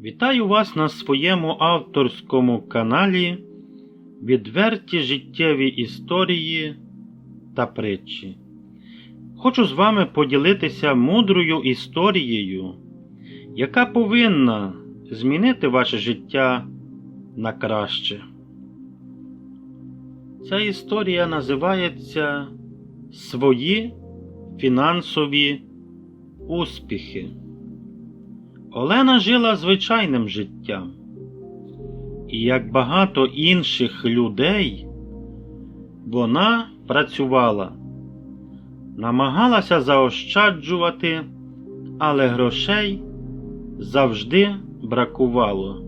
Вітаю вас на своєму авторському каналі Відверті життєві історії та притчі. Хочу з вами поділитися мудрою історією, яка повинна змінити ваше життя на краще. Ця історія називається Свої фінансові успіхи. Олена жила звичайним життям. І як багато інших людей, вона працювала, намагалася заощаджувати, але грошей завжди бракувало.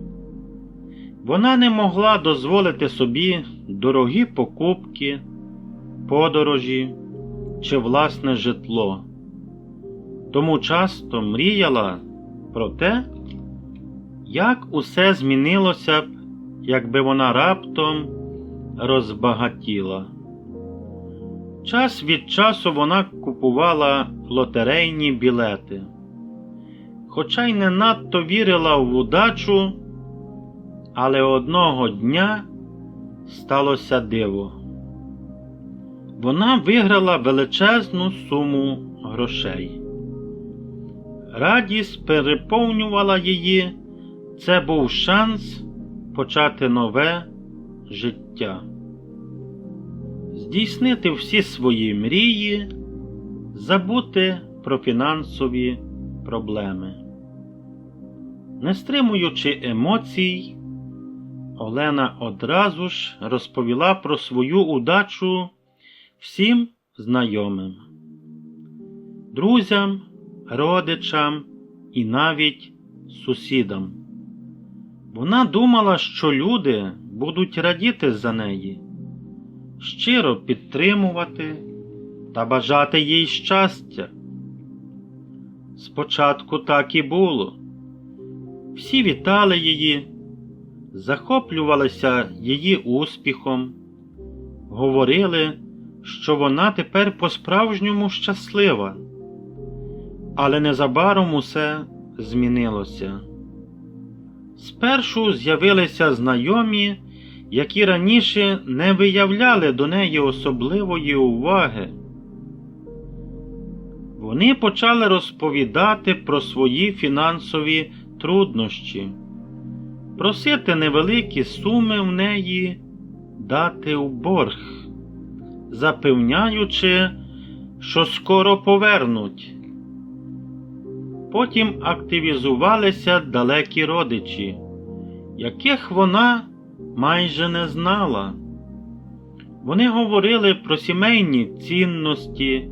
Вона не могла дозволити собі дорогі покупки, подорожі чи власне житло. Тому часто мріяла про те, як усе змінилося б, якби вона раптом розбагатіла. Час від часу вона купувала лотерейні білети, хоча й не надто вірила в удачу, але одного дня сталося диво. Вона виграла величезну суму грошей. Радість переповнювала її, це був шанс почати нове життя, здійснити всі свої мрії, забути про фінансові проблеми. Не стримуючи емоцій, Олена одразу ж розповіла про свою удачу всім знайомим, друзям родичам і навіть сусідам. Вона думала, що люди будуть радіти за неї, щиро підтримувати та бажати їй щастя. Спочатку так і було. Всі вітали її, захоплювалися її успіхом, говорили, що вона тепер по-справжньому щаслива. Але незабаром усе змінилося. Спершу з'явилися знайомі, які раніше не виявляли до неї особливої уваги. Вони почали розповідати про свої фінансові труднощі, просити невеликі суми в неї дати у борг, запевняючи, що скоро повернуть. Потім активізувалися далекі родичі, яких вона майже не знала. Вони говорили про сімейні цінності,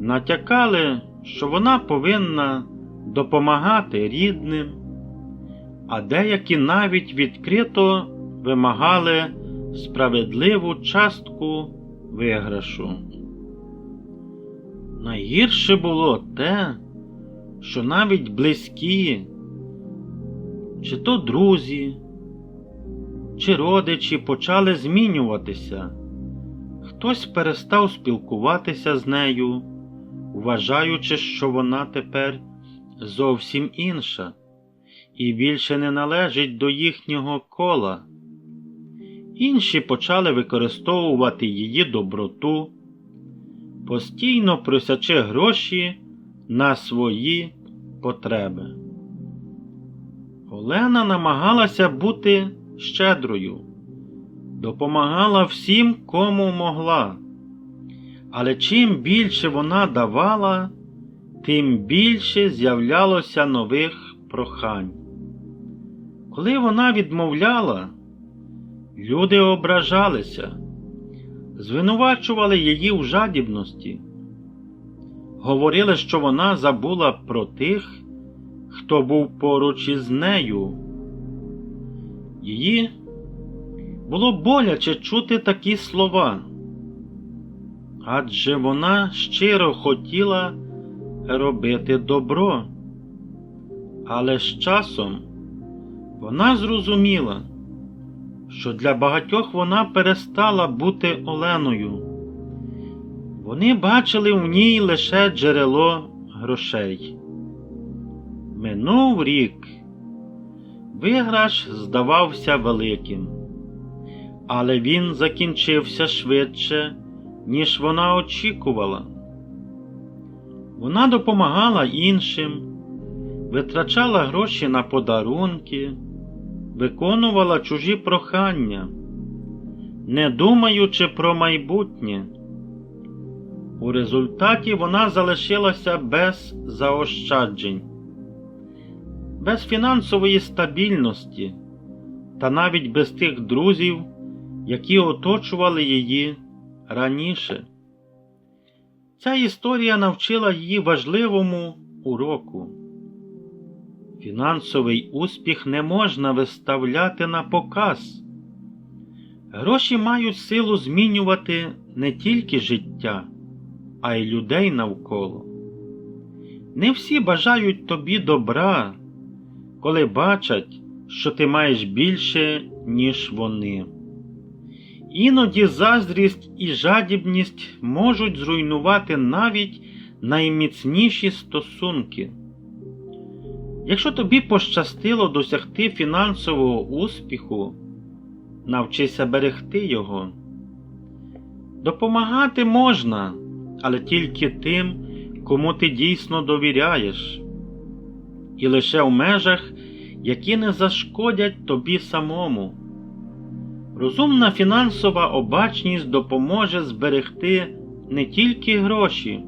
натякали, що вона повинна допомагати рідним, а деякі навіть відкрито вимагали справедливу частку виграшу. Найгірше було те, що навіть близькі, чи то друзі, чи родичі почали змінюватися, хтось перестав спілкуватися з нею, вважаючи, що вона тепер зовсім інша і більше не належить до їхнього кола. Інші почали використовувати її доброту, постійно просячи гроші на свої потреби. Олена намагалася бути щедрою, допомагала всім, кому могла. Але чим більше вона давала, тим більше з'являлося нових прохань. Коли вона відмовляла, люди ображалися, звинувачували її в жадібності говорили, що вона забула про тих, хто був поруч із нею. Її було боляче чути такі слова, адже вона щиро хотіла робити добро. Але з часом вона зрозуміла, що для багатьох вона перестала бути Оленою. Вони бачили в ній лише джерело грошей. Минув рік. Виграш здавався великим, але він закінчився швидше, ніж вона очікувала. Вона допомагала іншим, витрачала гроші на подарунки, виконувала чужі прохання, не думаючи про майбутнє. У результаті вона залишилася без заощаджень, без фінансової стабільності та навіть без тих друзів, які оточували її раніше. Ця історія навчила її важливому уроку. Фінансовий успіх не можна виставляти на показ. Гроші мають силу змінювати не тільки життя, а й людей навколо. Не всі бажають тобі добра, коли бачать, що ти маєш більше, ніж вони. Іноді заздрість і жадібність можуть зруйнувати навіть найміцніші стосунки. Якщо тобі пощастило досягти фінансового успіху, навчися берегти його. Допомагати можна, але тільки тим, кому ти дійсно довіряєш, і лише в межах, які не зашкодять тобі самому. Розумна фінансова обачність допоможе зберегти не тільки гроші,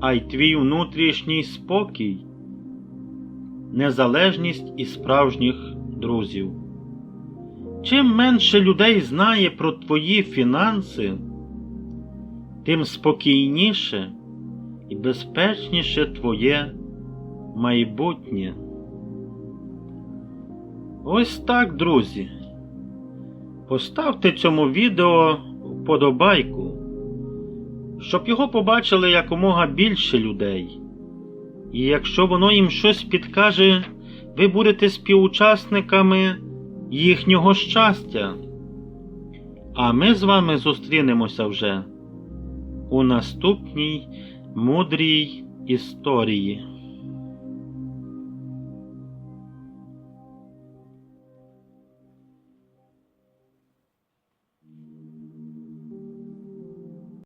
а й твій внутрішній спокій, незалежність і справжніх друзів. Чим менше людей знає про твої фінанси, тим спокійніше і безпечніше твоє майбутнє. Ось так, друзі. Поставте цьому відео вподобайку, щоб його побачили якомога більше людей. І якщо воно їм щось підкаже, ви будете співучасниками їхнього щастя. А ми з вами зустрінемося вже у наступній мудрій історії.